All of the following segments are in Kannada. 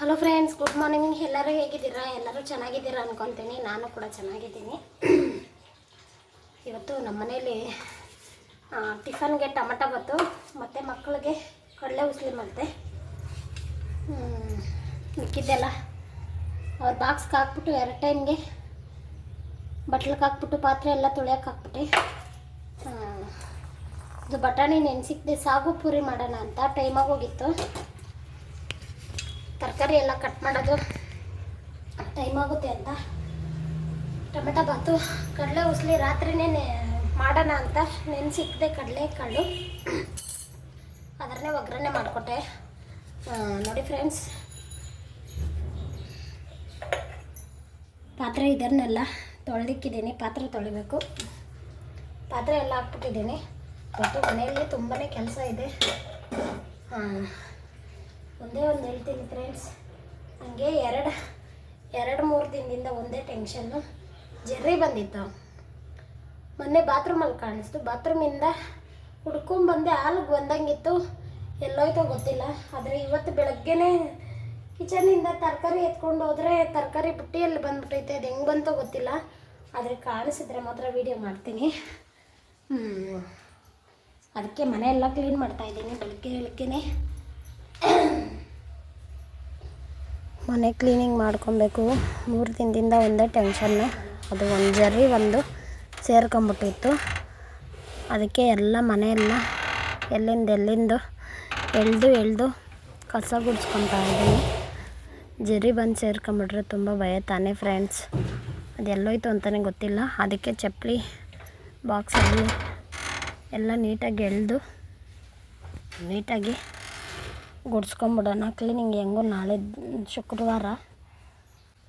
ಹಲೋ ಫ್ರೆಂಡ್ಸ್ ಗುಡ್ ಮಾರ್ನಿಂಗ್ ಎಲ್ಲರೂ ಹೇಗಿದ್ದೀರಾ? ಎಲ್ಲರೂ ಚೆನ್ನಾಗಿದ್ದೀರಾ ಅನ್ಕೊತೀನಿ. ನಾನು ಕೂಡ ಚೆನ್ನಾಗಿದ್ದೀನಿ. ಇವತ್ತು ನಮ್ಮ ಮನೇಲಿ ಟಿಫನ್ಗೆ ಟೊಮಟೊ ಬತ್ತು ಮತ್ತು ಮಕ್ಕಳಿಗೆ ಕಡಲೆ ಉಸ್ಲಿ ಮತ್ತೆ ಮಿಕ್ಕಿದ್ದೆಲ್ಲ. ಅವ್ರ ಬಾಕ್ಸ್ಗೆ ಹಾಕ್ಬಿಟ್ಟು ಎರಡು ಟೈಮ್ಗೆ ಬಟ್ಲಿಗೆ ಹಾಕ್ಬಿಟ್ಟು, ಪಾತ್ರೆ ಎಲ್ಲ ತೊಳೆಯೋಕೆ ಹಾಕ್ಬಿಟ್ಟೆ. ಇದು ಬಟಾಣಿ ನೆನೆಸಿಕ್ದೆ ಸಾಗು ಪೂರಿ ಮಾಡೋಣ ಅಂತ ಟೈಮಾಗಿ ಹೋಗಿತ್ತು. ತರಕಾರಿ ಎಲ್ಲ ಕಟ್ ಮಾಡೋದು. ಟೈಮ್ ಆಗುತ್ತೆ ಅಂತ. ಟೊಮೆಟೊ ಬಾತು, ಕಡಲೆ ಉಸ್ಲಿ ರಾತ್ರಿನೇ ಮಾಡೋಣ ಅಂತ ನೆನೆಸಿಕ್ದೆ ಕಡಲೆ ಕಾಳು. ಅದರನ್ನೇ ಒಗ್ಗರಣೆ ಮಾಡಿಕೊಟ್ಟೆ. ನೋಡಿ ಫ್ರೆಂಡ್ಸ್ ಪಾತ್ರೆ ಇದನ್ನೆಲ್ಲ ತೊಳೆದಿಕ್ಕಿದ್ದೀನಿ. ಪಾತ್ರೆ ತೊಳಿಬೇಕು. ಪಾತ್ರೆ ಎಲ್ಲ ಹಾಕ್ಬಿಟ್ಟಿದ್ದೀನಿ. ಮತ್ತು ಮನೆಯಲ್ಲಿ ತುಂಬಾ ಕೆಲಸ ಇದೆ. ಒಂದೇ ಒಂದು ಹೇಳ್ತೀನಿ ಫ್ರೆಂಡ್ಸ್ ಹಂಗೆ ಎರಡು ಎರಡು ಮೂರು ದಿನದಿಂದ ಒಂದೇ ಟೆನ್ಷನ್ನು ಜರ್ರಿ ಬಂದಿತ್ತು. ಮೊನ್ನೆ ಬಾತ್ರೂಮಲ್ಲಿ ಕಾಣಿಸ್ತು. ಬಾತ್ರೂಮಿಂದ ಹುಡ್ಕೊಂಬಂದೆ ಹಾಲಿಗೆ ಬಂದಂಗಿತ್ತು. ಎಲ್ಲೋಯ್ತೋ ಗೊತ್ತಿಲ್ಲ. ಆದರೆ ಇವತ್ತು ಬೆಳಗ್ಗೆನೇ ಕಿಚನಿಂದ ತರಕಾರಿ ಎತ್ಕೊಂಡು ಹೋದರೆ ತರಕಾರಿ ಬುಟ್ಟಿಯಲ್ಲಿ ಬಂದ್ಬಿಟ್ಟೈತೆ ಅದು ಹೆಂಗೆ ಬಂತೋ ಗೊತ್ತಿಲ್ಲ. ಆದರೆ ಕಾಣಿಸಿದ್ರೆ ಮಾತ್ರ ವೀಡಿಯೋ ಮಾಡ್ತೀನಿ. ಅದಕ್ಕೆ ಮನೆಯೆಲ್ಲ ಕ್ಲೀನ್ ಮಾಡ್ತಾಯಿದ್ದೀನಿ ಬೆಳಗ್ಗೆ, ಬೆಳಗ್ಗೆನೇ. ಮನೆ ಕ್ಲೀನಿಂಗ್ ಮಾಡ್ಕೊಬೇಕು. ಮೂರು ದಿನದಿಂದ ಒಂದೇ ಟೆನ್ಷನ್ನು ಅದು ಒಂದು ಜರಿ ಒಂದು ಸೇರ್ಕೊಂಬಿಟ್ಟಿತ್ತು ಅದಕ್ಕೆ ಎಲ್ಲ ಮನೆಯೆಲ್ಲ ಎಲ್ಲಿಂದ ಎಲ್ಲಿಂದ ಎಳ್ದು ಎಳ್ದು ಕಸ ಗುಡ್ಸ್ಕೊತಾ ಇದ್ದೀನಿ. ಜರಿ ಬಂದು ಸೇರ್ಕೊಂಬಿಟ್ರೆ ತುಂಬ ಭಯ ತಾನೇ ಫ್ರೆಂಡ್ಸ್ ಅದು ಎಲ್ಲೋಯ್ತು ಅಂತಲೇ ಗೊತ್ತಿಲ್ಲ. ಅದಕ್ಕೆ ಚಪ್ಪಲಿ ಬಾಕ್ಸಲ್ಲಿ ಎಲ್ಲ ನೀಟಾಗಿ ಎಳೆದು ನೀಟಾಗಿ ಗುಡ್ಸ್ಕೊಂಬಿಡೋಣ. ಕ್ಲೀನಿಂಗ್ ಹೆಂಗೋ ನಾಳೆ ಶುಕ್ರವಾರ.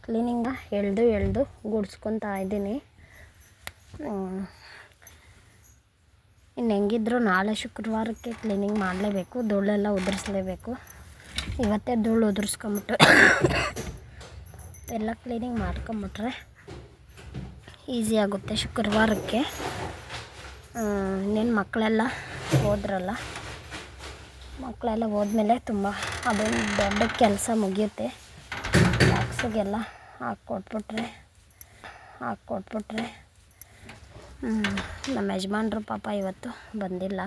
ಕ್ಲೀನಿಂಗ ಎಳ್ದು ಎಳ್ದು ಗುಡ್ಸ್ಕೊತಾ ಇದ್ದೀನಿ. ಇನ್ನು ಹೆಂಗಿದ್ರು ನಾಳೆ ಶುಕ್ರವಾರಕ್ಕೆ ಕ್ಲೀನಿಂಗ್ ಮಾಡಲೇಬೇಕು. ಧೂಳೆಲ್ಲ ಉದುರಿಸ್ಲೇಬೇಕು. ಇವತ್ತೇ ಧೂಳು ಉದುರಿಸ್ಕೊಂಬಿಟ್ಟು ಎಲ್ಲ ಕ್ಲೀನಿಂಗ್ ಮಾಡ್ಕೊಂಬಿಟ್ರೆ ಈಸಿ ಆಗುತ್ತೆ ಶುಕ್ರವಾರಕ್ಕೆ. ಇನ್ನೇನು ಮಕ್ಕಳೆಲ್ಲ ಹೋದ್ರಲ್ಲ? ಮಕ್ಕಳೆಲ್ಲ ಹೋದ್ಮೇಲೆ ತುಂಬ ಅದೊಂದು ದೊಡ್ಡ ಕೆಲಸ ಮುಗಿಯುತ್ತೆ. ಬಾಕ್ಸಿಗೆಲ್ಲ ಹಾಕ್ಕೊಟ್ಬಿಟ್ರೆ ಹಾಕ್ಕೊಟ್ಬಿಟ್ರೆ ನಮ್ಮ ಯಜಮಾನ್ರು ಪಾಪ ಇವತ್ತು ಬಂದಿಲ್ಲ.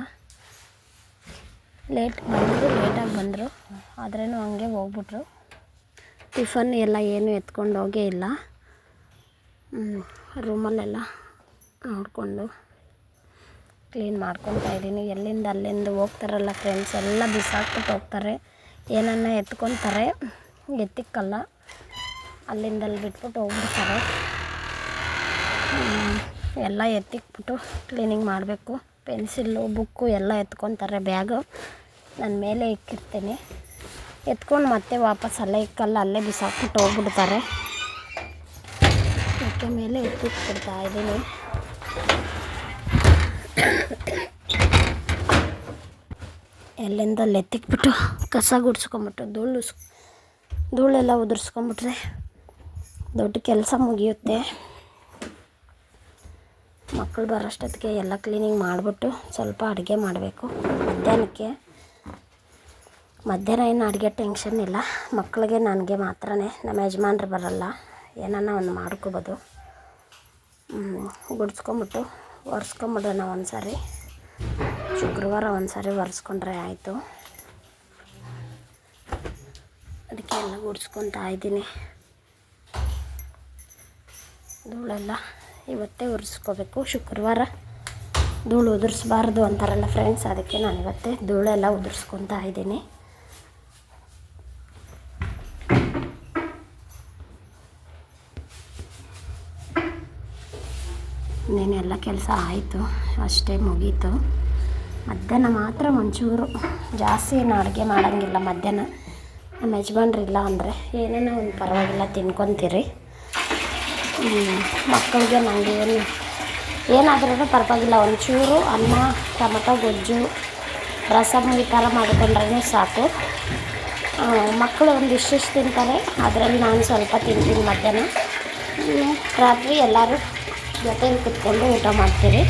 ಲೇಟ್ ಬಂದರು ಲೇಟಾಗಿ ಬಂದರು ಆದ್ರೂ ಹಂಗೆ ಹೋಗ್ಬಿಟ್ರು. ಟಿಫನ್ ಎಲ್ಲ ಏನು ಎತ್ಕೊಂಡು ಹೋಗೇ ಇಲ್ಲ ರೂಮಲ್ಲೆಲ್ಲ ನೋಡಿಕೊಂಡು ಕ್ಲೀನ್ ಮಾಡ್ಕೊತಾ ಇದ್ದೀನಿ. ಎಲ್ಲಿಂದ ಅಲ್ಲಿಂದ ಹೋಗ್ತಾರಲ್ಲ ಫ್ರೆಂಡ್ಸ್ ಎಲ್ಲ ಬಿಸಾಕ್ಬಿಟ್ಟು ಹೋಗ್ತಾರೆ. ಏನನ್ನ ಎತ್ಕೊತಾರೆ. ಎತ್ತಿಕ್ಕಲ್ಲ. ಅಲ್ಲಿಂದ ಅಲ್ಲಿ ಬಿಟ್ಬಿಟ್ಟು ಹೋಗ್ಬಿಡ್ತಾರೆ. ಎಲ್ಲ ಎತ್ತಿಕ್ಬಿಟ್ಟು ಕ್ಲೀನಿಂಗ್ ಮಾಡಬೇಕು. ಪೆನ್ಸಿಲ್ಲು ಬುಕ್ಕು ಎಲ್ಲ ಎತ್ಕೊತಾರೆ ಬ್ಯಾಗು ನಾನು ಮೇಲೆ ಇಕ್ಕಿರ್ತೀನಿ. ಎತ್ಕೊಂಡು ಮತ್ತೆ ವಾಪಸ್ ಅಲ್ಲೇ ಇಕ್ಕಲ್ಲ, ಅಲ್ಲೇ ಬಿಸಾಕ್ಬಿಟ್ಟು ಹೋಗ್ಬಿಡ್ತಾರೆ. ಅದಕ್ಕೆ ಮೇಲೆ ಎತ್ತಿಟ್ಬಿಡ್ತಾ ಇದ್ದೀನಿ. ಎಲ್ಲಿಂದ ಅಲ್ಲಿ ಎತ್ತಿಕ್ಬಿಟ್ಟು ಕಸ ಗುಡ್ಸ್ಕೊಂಬಿಟ್ಟು, ಧೂಳು ಧೂಳೆಲ್ಲ ಉದುರ್ಸ್ಕೊಂಬಿಟ್ರೆ ದೊಡ್ಡ ಕೆಲಸ ಮುಗಿಯುತ್ತೆ. ಮಕ್ಕಳು ಬರೋಷ್ಟೊತ್ತಿಗೆ ಎಲ್ಲ ಕ್ಲೀನಿಂಗ್ ಮಾಡಿಬಿಟ್ಟು ಸ್ವಲ್ಪ ಅಡುಗೆ ಮಾಡಬೇಕು. ಮಧ್ಯಾಹ್ನಕ್ಕೆ, ಮಧ್ಯಾಹ್ನ ಏನು ಅಡುಗೆ ಟೆನ್ಷನ್ ಇಲ್ಲ. ಮಕ್ಕಳಿಗೆ ನನಗೆ ಮಾತ್ರನೇ, ನಮ್ಮ ಯಜಮಾನ್ರು ಬರಲ್ಲ. ಏನನ್ನ ಒಂದು ಮಾಡ್ಕೋಬೋದು. ಗುಡಿಸ್ಕೊಂಬಿಟ್ಟು ಒರೆಸ್ಕೊಂಬಿಡೋಣ ಒಂದು ಸಾರಿ ಶುಕ್ರವಾರ ಒಂದು ಸಾರಿ ಒರೆಸ್ಕೊಂಡ್ರೆ ಆಯಿತು. ಅದಕ್ಕೆ ಎಲ್ಲ ಗುಡಿಸ್ಕೊತಾ ಇದ್ದೀನಿ. ಧೂಳೆಲ್ಲ ಇವತ್ತೇ ಉರಿಸ್ಕೋಬೇಕು. ಶುಕ್ರವಾರ ಧೂಳು ಉದುರಿಸ್ಬಾರ್ದು ಅಂತಾರಲ್ಲ ಫ್ರೆಂಡ್ಸ್ ಅದಕ್ಕೆ ನಾನು ಇವತ್ತೇ ಧೂಳೆಲ್ಲ ಉದುರಿಸ್ಕೊತಾ ಇದ್ದೀನಿ. ಇನ್ನೇನೆಲ್ಲ ಕೆಲಸ ಆಯಿತು, ಅಷ್ಟೇ ಮುಗೀತು. ಮಧ್ಯಾಹ್ನ ಮಾತ್ರ ಒಂಚೂರು ಜಾಸ್ತಿ ಏನು ಅಡುಗೆ ಮಾಡೋಂಗಿಲ್ಲ. ಮಧ್ಯಾಹ್ನ ನಮ್ಮ ಯಜಮಾನ್ರಿಲ್ಲ ಅಂದರೆ ಏನೇನೋ ಒಂದು ಪರವಾಗಿಲ್ಲ, ತಿನ್ಕೊತೀರಿ. ಮಕ್ಕಳಿಗೆ ನನಗೆ ಏನು, ಏನಾದ್ರೂ ಪರವಾಗಿಲ್ಲ. ಒಂಚೂರು ಅನ್ನ, ಟೊಮಟೊ, ಗೊಜ್ಜು ರಸಮ್ ಈ ಥರ ಮಾಡಿಕೊಂಡ್ರೆ ಸಾಕು. ಮಕ್ಕಳು ಒಂದು ಇಷ್ಟಿಷ್ಟು ತಿಂತಾರೆ, ಅದರಲ್ಲಿ ನಾನು ಸ್ವಲ್ಪ ತಿಂತೀನಿ ಮಧ್ಯಾಹ್ನ. ರಾತ್ರಿ ಎಲ್ಲರೂ ಜೊತೆಲಿ ಕುತ್ಕೊಂಡು ಊಟ ಮಾಡ್ತೀರಿ.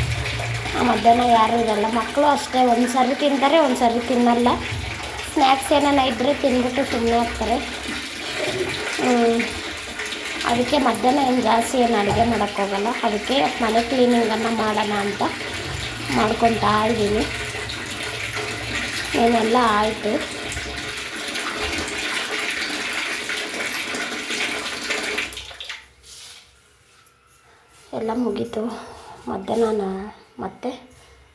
ಮಧ್ಯಾಹ್ನ ಯಾರೂ ಇರಲ್ಲ. ಮಕ್ಕಳು ಅಷ್ಟೇ, ಒಂದು ಸರಿ ತಿಂತಾರೆ, ಒಂದು ಸರಿ ತಿನ್ನಲ್ಲ. ಸ್ನ್ಯಾಕ್ಸ್ ಏನಾನ ಇದ್ದರೆ ತಿಂದ್ಬಿಟ್ಟು ಸುಮ್ಮನೆ ಆಗ್ತಾರೆ ಅದಕ್ಕೆ ಮಧ್ಯಾಹ್ನ ಏನು ಜಾಸ್ತಿ ಏನು ಅಡುಗೆ ಮಾಡೋಕ್ಕೋಗಲ್ಲ ಅದಕ್ಕೆ ಮನೆ ಕ್ಲೀನಿಂಗನ್ನು ಮಾಡೋಣ ಅಂತ ಮಾಡ್ಕೊತಾ ಇದ್ದೀನಿ. ಏನೆಲ್ಲ ಆಯಿತು. ಮುಗೀತು. ಮಧ್ಯಾಹ್ನ ನಾನು ಮತ್ತೆ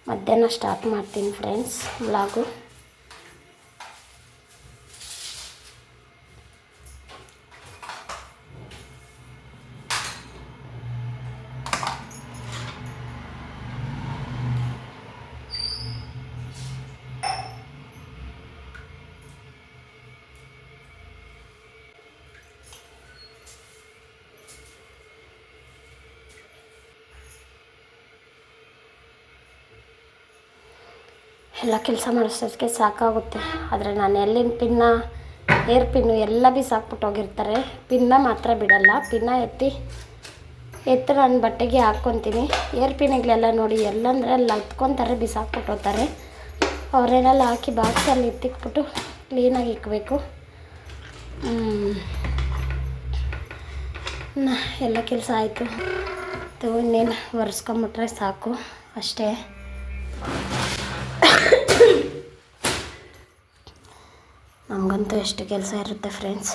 ಮಧ್ಯಾಹ್ನ ಸ್ಟಾರ್ಟ್ ಮಾಡ್ತೀನಿ ಫ್ರೆಂಡ್ಸ್ ಬ್ಲಾಗು ಎಲ್ಲ ಕೆಲಸ ಮಾಡಿಸೋದಕ್ಕೆ ಸಾಕಾಗುತ್ತೆ. ಆದರೆ ನಾನು ಎಲ್ಲಿನ ಪಿನ್ನ, ಏರ್ ಪಿನ್ನು ಎಲ್ಲ ಬಿಸಾಕ್ಬಿಟ್ಟು ಹೋಗಿರ್ತಾರೆ. ಪಿನ್ನ ಮಾತ್ರ ಬಿಡಲ್ಲ. ಪಿನ್ನ ಎತ್ತಿ ಎತ್ತಿ ನಾನು ಬಟ್ಟೆಗೆ ಹಾಕ್ಕೊತೀನಿ. ಏರ್ ಪಿನ್ಗಳೆಲ್ಲ ನೋಡಿ ಎಲ್ಲಂದ್ರೆ ಅಲ್ಲಿ ಹತ್ಕೊತಾರೆ ಬಿಸಾಕ್ಬಿಟ್ಟು ಹೋಗ್ತಾರೆ. ಅವರೇನೆಲ್ಲ ಹಾಕಿ ಬಾಕ್ಸಲ್ಲಿ ಎತ್ತಿಕ್ಬಿಟ್ಟು ಕ್ಲೀನಾಗಿ ಇಕ್ಕಬೇಕು ಎಲ್ಲ ಕೆಲಸ ಆಯಿತು. ಇನ್ನೇನು ಒರೆಸ್ಕೊಂಬಿಟ್ರೆ ಸಾಕು. ಅಷ್ಟೇ. ನಮಗಂತೂ ಎಷ್ಟು ಕೆಲಸ ಇರುತ್ತೆ ಫ್ರೆಂಡ್ಸ್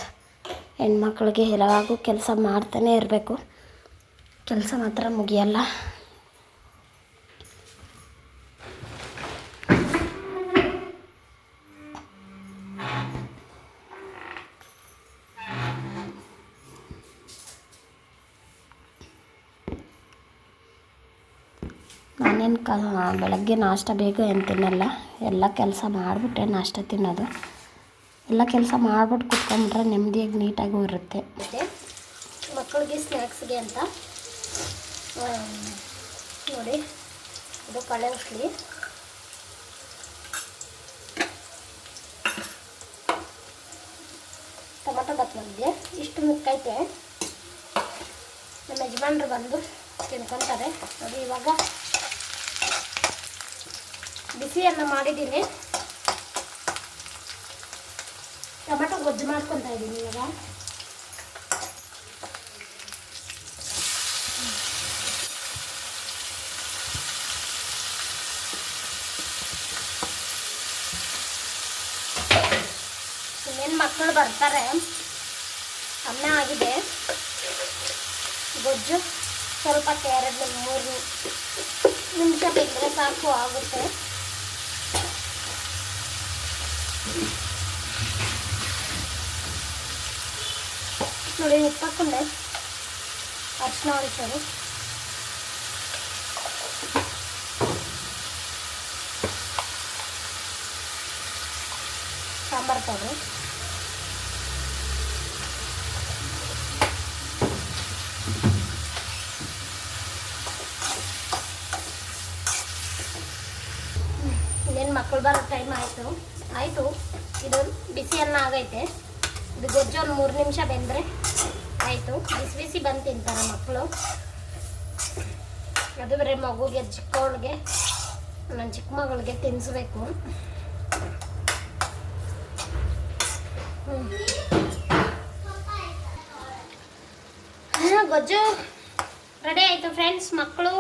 ಹೆಣ್ಮಕ್ಳಿಗೆ ಯಾವಾಗೂ ಕೆಲಸ ಮಾಡ್ತಾನೆ ಇರಬೇಕು. ಕೆಲಸ ಮಾತ್ರ ಮುಗಿಯಲ್ಲ. ನಾನೇನು ಕ ಬೆಳಗ್ಗೆ ನಾಷ್ಟ ಬೇಗ ಏನು ತಿನ್ನಲ್ಲ. ಎಲ್ಲ ಕೆಲಸ ಮಾಡಿಬಿಟ್ಟೆ ನಾಷ್ಟ ತಿನ್ನೋದು. ಎಲ್ಲ ಕೆಲಸ ಮಾಡ್ಬಿಟ್ಟು ಕುತ್ಕೊಂಡ್ಬಿಟ್ರೆ ನೆಮ್ಮದಿಯಾಗಿ ನೀಟಾಗೂ ಇರುತ್ತೆ. ಮಕ್ಕಳಿಗೆ ಸ್ನ್ಯಾಕ್ಸ್ಗೆ ಅಂತ ನೋಡಿ, ಇದು ಕಳೆ ಉಸ್ಲಿ. ಬತ್ ಬಂದಿದೆ ಇಷ್ಟು ಮುಕ್ಕೈತೆ ನಮ್ಮ ಯಜಮಾನ್ರು ಬಂದು ತಿನ್ಕೊತಾರೆ. ನೋಡಿ ಇವಾಗ ಬಿಸಿಯನ್ನು ಮಾಡಿದ್ದೀನಿ ಟೊಮೆಟೊ ಗೊಜ್ಜು ಮಾಡ್ಕೊತಾ ಇದ್ದೀನಿ ಇವಾಗ. ಇನ್ನೇನು ಮಕ್ಕಳು ಬರ್ತಾರೆ? ಅನ್ನ ಆಗಿದೆ. ಗೊಜ್ಜು ಸ್ವಲ್ಪ ಎರಡು ಮೂರು ನಿಮಿಷ ಬಿಟ್ಟರೆ ಸಾಕು, ಆಗುತ್ತೆ. ನೋಡಿ ಉಪ್ಪು ಹಾಕೊಂಡೆ ಅರ್ಶಿನ ಹೊಡಿಸೋದು ಸಾಂಬಾರು ಪೌಡ್ರು ಇನ್ನೇನು ಮಕ್ಕಳು ಬರೋ ಟೈಮ್ ಆಯಿತು ಆಯಿತು ಇದು ಬಿಸಿ ಅನ್ನ ಆಗೈತೆ ಇದು ಗೊಜ್ಜು ಒಂದು ಮೂರು ನಿಮಿಷ ಬೆಂದರೆ ಆಯಿತು. ಬಿಸಿ ಬಿಸಿ ಬಂದು ತಿಂತಾರೆ ಮಕ್ಕಳು ಅದು ಬರೀ ಮಗುಗೆ ಚಿಕ್ಕವಳಿಗೆ ನನ್ನ ಚಿಕ್ಕ ಮಗಳಿಗೆ ತಿನ್ನಿಸ್ಬೇಕು ಗೊಜ್ಜು. ರೆಡಿ ಆಯಿತು ಫ್ರೆಂಡ್ಸ್ ಮಕ್ಕಳು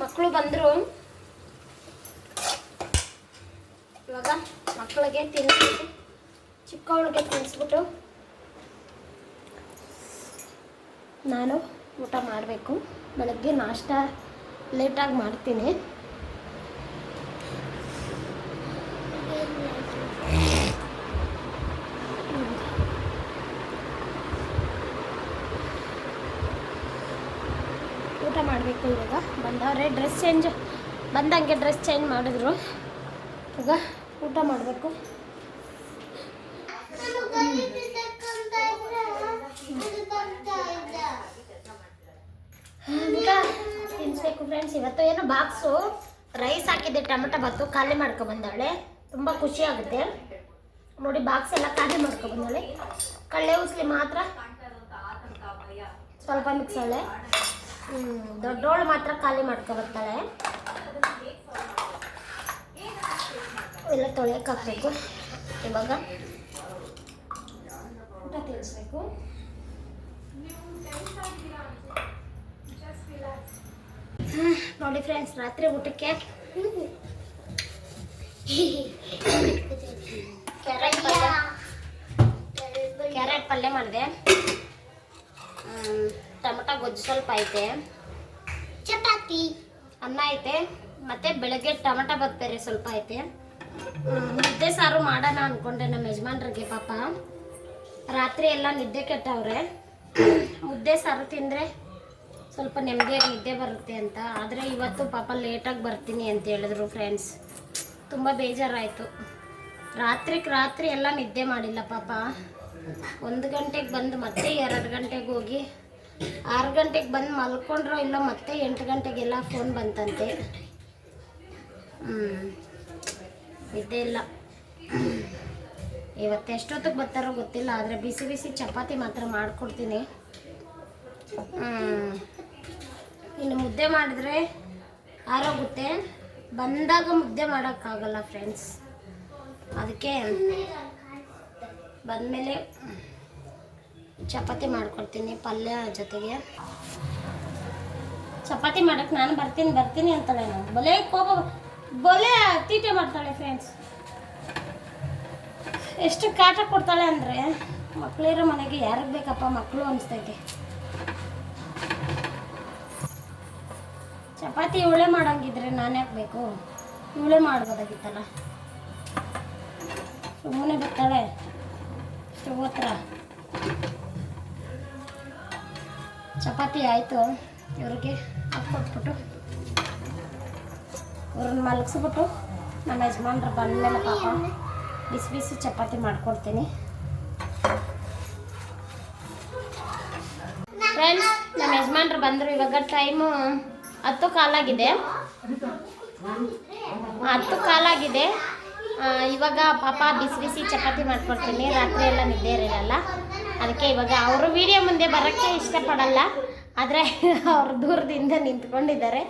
ಮಕ್ಕಳು ಬಂದರು. ಇವಾಗ ಮಕ್ಕಳಿಗೆ ತಿನ್ನಿಸ್ಬಿಟ್ಟು ಚಿಕ್ಕವಳಿಗೆ ತಿನ್ನಿಸ್ಬಿಟ್ಟು ನಾನು ಊಟ ಮಾಡಬೇಕು. ಬೆಳಗ್ಗೆ ನಾಷ್ಟ ಲೇಟಾಗಿ ಮಾಡ್ತೀನಿ. ಊಟ ಮಾಡಬೇಕು ಇವಾಗ. ಬಂದವ್ರೆ ಡ್ರೆಸ್ ಚೇಂಜ್ ಬಂದಂಗೆ ಡ್ರೆಸ್ ಚೇಂಜ್ ಮಾಡಿದ್ರು. ಈಗ ಊಟ ಮಾಡಬೇಕು ಊಟ ತಿನ್ಸ್ಬೇಕು ಫ್ರೆಂಡ್ಸ್ ಇವತ್ತು ಏನು ಬಾಕ್ಸು ರೈಸ್ ಹಾಕಿದ್ದೆ, ಟೊಮೆಟೊ ಬಾತು, ಖಾಲಿ ಮಾಡ್ಕೊಬಂದಾಳೆ. ತುಂಬ ಖುಷಿ ಆಗುತ್ತೆ. ನೋಡಿ ಬಾಕ್ಸ್ ಎಲ್ಲ ಖಾಲಿ ಮಾಡ್ಕೊ ಬಂದಾಳೆ ಕಳ್ಳೆ ಉಸ್ಲಿ ಮಾತ್ರ ಸ್ವಲ್ಪ ಮಿಕ್ಸಳೆ. ದೊಡ್ಡೋಳು ಮಾತ್ರ ಖಾಲಿ ಮಾಡ್ಕೊಬರ್ತಾಳೆ. ಎಲ್ಲ ತೊಳೆಯಕ್ಕೆ ಹಾಕ್ಬೇಕು ಇವಾಗ. ಊಟ ತಿನ್ನಿಸ್ಬೇಕು ನೋಡಿ ಫ್ರೆಂಡ್ಸ್ ರಾತ್ರಿ ಊಟಕ್ಕೆ ಕ್ಯಾರೆಟ್ ಪಲ್ಯ. ಕ್ಯಾರೆಟ್ ಪಲ್ಯ ಮಾಡಿದೆ. ಟೊಮಟೊ ಗೊಜ್ಜು ಸ್ವಲ್ಪ ಐತೆ. ಚಪಾತಿ. ಅನ್ನ ಐತೆ. ಮತ್ತೆ ಬೆಳಗ್ಗೆ ಟೊಮೊಟೊ ಬತ್ತೇರಿ ಸ್ವಲ್ಪ ಐತೆ. ನಿದ್ದೆ ಮುದ್ದೆ ಸಾರು ಮಾಡೋಣ ಅನ್ಕೊಂಡೆ ನಮ್ಮ ಯಜಮಾನ್ರಿಗೆ ಪಾಪ. ರಾತ್ರಿ ಎಲ್ಲ ನಿದ್ದೆ ಕೆಟ್ಟವ್ರೆ. ಮುದ್ದೆ ಸಾರು ತಿಂದರೆ ಸ್ವಲ್ಪ ನೆಮ್ಮದಿಯಾಗಿ ನಿದ್ದೆ ಬರುತ್ತೆ ಅಂತ. ಆದರೆ ಇವತ್ತು ಪಾಪ ಲೇಟಾಗಿ ಬರ್ತೀನಿ ಅಂತ ಹೇಳಿದ್ರು ಫ್ರೆಂಡ್ಸ್ ತುಂಬ ಬೇಜಾರಾಯಿತು. ರಾತ್ರಿಗೆ ರಾತ್ರಿ ಎಲ್ಲ ನಿದ್ದೆ ಮಾಡಿಲ್ಲ ಪಾಪ. ಒಂದು ಗಂಟೆಗೆ ಬಂದು ಮತ್ತೆ ಎರಡು ಗಂಟೆಗೆ ಹೋಗಿ, ಆರು ಗಂಟೆಗೆ ಬಂದು ಮಲ್ಕೊಂಡ್ರೋ ಇಲ್ಲ ಮತ್ತೆ ಎಂಟು ಗಂಟೆಗೆಲ್ಲ ಫೋನ್ ಬಂತಂತೆ. ಹ್ಞೂ ನಿದ್ದೆ ಇಲ್ಲ. ಇವತ್ತು ಎಷ್ಟೊತ್ತಿಗೆ ಬರ್ತಾರೋ ಗೊತ್ತಿಲ್ಲ, ಆದರೆ ಬಿಸಿ ಬಿಸಿ ಚಪಾತಿ ಮಾತ್ರ ಮಾಡಿಕೊಡ್ತೀನಿ. ಹ್ಮ್. ಇನ್ನು ಮುದ್ದೆ ಮಾಡಿದ್ರೆ ಆರೋಗುತ್ತೆ. ಬಂದಾಗ ಮುದ್ದೆ ಮಾಡೋಕ್ಕಾಗಲ್ಲ ಫ್ರೆಂಡ್ಸ್ ಅದಕ್ಕೆ ಬಂದಮೇಲೆ ಚಪಾತಿ ಮಾಡ್ಕೊಡ್ತೀನಿ ಪಲ್ಯ ಜೊತೆಗೆ. ಚಪಾತಿ ಮಾಡೋಕ್ಕೆ ನಾನು ಬರ್ತೀನಿ ಬರ್ತೀನಿ ಅಂತಾಳೆ ನಾನು ಬೊಲೆ ಕೋಪ ಬೊಲೆ ತೀಟೆ ಮಾಡ್ತಾಳೆ ಫ್ರೆಂಡ್ಸ್ ಎಷ್ಟು ಕಾಟ ಕೊಡ್ತಾಳೆ ಅಂದರೆ ಮಕ್ಕಳಿರೋ ಮನೆಗೆ ಯಾರಿಗೆ ಬೇಕಪ್ಪ ಮಕ್ಕಳು ಅನಿಸ್ತೈತೆ. ಚಪಾತಿ ಇವಳೆ ಮಾಡಂಗಿದ್ರೆ ನಾನು ಯಾಕೆ ಬೇಕು? ಇವಳೆ ಮಾಡ್ಬೋದಾಗಿತ್ತಲ್ಲ. ಸುಮ್ಮನೆ ಬರ್ತಾಳೆ ಸ್ಟೋತ್ರ ಚಪಾತಿ ಆಯಿತು. ಇವ್ರಿಗೆ ಹಾಕ್ಕೊಟ್ಬಿಟ್ಟು ಇವ್ರನ್ನ ಮಲಗಿಸ್ಬಿಟ್ಟು ನನ್ನ ಯಜಮಾನ್ರು ಬಂದಮೇಲೆ ಪಾಪ ಬಿಸಿ ಬಿಸಿ ಚಪಾತಿ ಮಾಡ್ಕೊಡ್ತೀನಿ. ಫ್ರೆಂಡ್ಸ್ ನಮ್ಮ ಯಜಮಾನ್ರು ಬಂದರು ಇವಾಗ ಟೈಮು ಹತ್ತು ಕಾಲಾಗಿದೆ. ಹತ್ತು ಕಾಲಾಗಿದೆ. ಇವಾಗ ಪಾಪ ಬಿಸಿ ಬಿಸಿ ಚಪಾತಿ ಮಾಡ್ಕೊಡ್ತೀನಿ. ರಾತ್ರಿ ಎಲ್ಲ ನಿದ್ದೆ ಇರಲ್ಲ ಅದಕ್ಕೆ ಇವಾಗ ಅವರು ವಿಡಿಯೋ ಮುಂದೆ ಬರೋಕ್ಕೆ ಇಷ್ಟಪಡಲ್ಲ. ಆದರೆ ಅವರು ದೂರದಿಂದ ನಿಂತ್ಕೊಂಡಿದ್ದಾರೆ.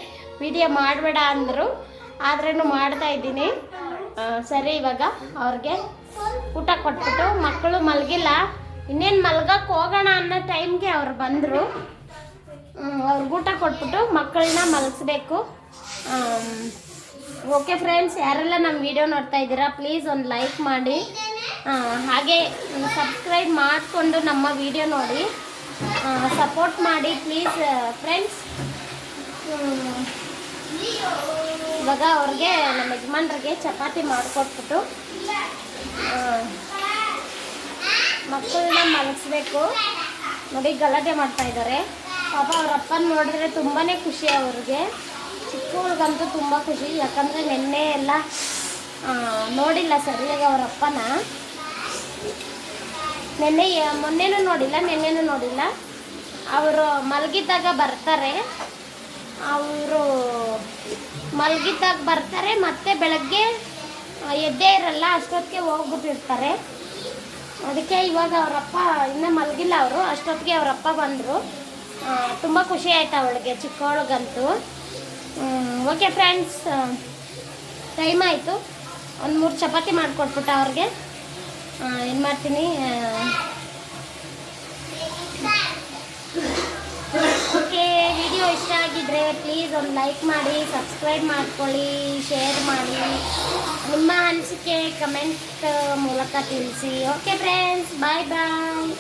ವಿಡಿಯೋ ಮಾಡಬೇಡ ಅಂದರು. ಆದ್ರೂ ಮಾಡ್ತಾ ಇದ್ದೀನಿ. ಸರಿ ಇವಾಗ ಅವ್ರಿಗೆ ಊಟ ಕೊಟ್ಬಿಟ್ಟು ಮಕ್ಕಳು ಮಲಗಿಲ್ಲ. ಇನ್ನೇನು ಮಲ್ಗಕ್ಕೆ ಹೋಗೋಣ ಅನ್ನೋ ಟೈಮ್ಗೆ ಅವ್ರು ಬಂದರು. ಅವ್ರಿಗೆ ಊಟ ಕೊಟ್ಬಿಟ್ಟು ಮಕ್ಕಳನ್ನ ಮಲಗಿಸ್ಬೇಕು ಓಕೆ ಫ್ರೆಂಡ್ಸ್, ಯಾರೆಲ್ಲ ನಮ್ಮ ವಿಡಿಯೋ ನೋಡ್ತಾ ಇದ್ದೀರಾ, ಪ್ಲೀಸ್ ಒಂದು ಲೈಕ್ ಮಾಡಿ. ಹಾಗೆ ಸಬ್ಸ್ಕ್ರೈಬ್ ಮಾಡಿಕೊಂಡು ನಮ್ಮ ವಿಡಿಯೋ ನೋಡಿ. ಸಪೋರ್ಟ್ ಮಾಡಿ, ಪ್ಲೀಸ್, ಫ್ರೆಂಡ್ಸ್. ಇವಾಗ ಅವ್ರಿಗೆ ನಮ್ಮ ಯಜಮಾನ್ರಿಗೆ ಚಪಾತಿ ಮಾಡಿಕೊಟ್ಬಿಟ್ಟು ಮಕ್ಕಳನ್ನ ಮಲಗಿಸ್ಬೇಕು ನೋಡಿ, ಗಲಾಟೆ ಮಾಡ್ತಾ ಇದ್ದಾರೆ. ಪಾಪ ಅವ್ರ ಅಪ್ಪನ ನೋಡಿದ್ರೆ ತುಂಬಾ ಖುಷಿ ಅವ್ರಿಗೆ. ಚಿಕ್ಕವ್ರಿಗಂತೂ ತುಂಬ ಖುಷಿ. ಯಾಕಂದರೆ ನಿನ್ನೆ ಎಲ್ಲ ನೋಡಿಲ್ಲ ಸರಿಯಾಗಿ ಅವ್ರ ಅಪ್ಪನ ನಿನ್ನೆ ಮೊನ್ನೆನೂ ನೋಡಿಲ್ಲ, ನಿನ್ನೆನೂ ನೋಡಿಲ್ಲ. ಅವರು ಮಲಗಿದ್ದಾಗ ಬರ್ತಾರೆ. ಅವರು ಮಲಗಿದ್ದಾಗ ಬರ್ತಾರೆ, ಮತ್ತೆ ಬೆಳಗ್ಗೆ ಎದ್ದೇ ಇರಲ್ಲ, ಅಷ್ಟೊತ್ತಿಗೆ ಹೋಗ್ಬಿಟ್ಟಿರ್ತಾರೆ. ಅದಕ್ಕೆ ಇವಾಗ ಅವರಪ್ಪ ಇನ್ನೂ ಮಲಗಿಲ್ಲ ಅವರು. ಅಷ್ಟೊತ್ತಿಗೆ ಅವರಪ್ಪ ಬಂದರು. ತುಂಬ ಖುಷಿ ಆಯ್ತು ಅವಳಿಗೆ, ಚಿಕ್ಕವಳಿಗಂತೂ. ಓಕೆ ಫ್ರೆಂಡ್ಸ್ ಟೈಮ್ ಆಯಿತು. ಒಂದು ಮೂರು ಚಪಾತಿ ಮಾಡಿಕೊಟ್ಬಿಟ್ಟು ಅವ್ರಿಗೆ. ಏನು ಮಾಡ್ತೀನಿ ಓಕೆ ವಿಡಿಯೋ ಇಷ್ಟ ಆಗಿದ್ರೆ ಪ್ಲೀಸ್ ಒಂದು ಲೈಕ್ ಮಾಡಿ ಸಬ್ಸ್ಕ್ರೈಬ್ ಮಾಡ್ಕೊಳ್ಳಿ ಶೇರ್ ಮಾಡಿ. ನಿಮ್ಮ ಅನಿಸಿಕೆ ಕಮೆಂಟ್ ಮೂಲಕ ತಿಳಿಸಿ. ಓಕೆ ಫ್ರೆಂಡ್ಸ್ ಬಾಯ್ ಬಾಯ್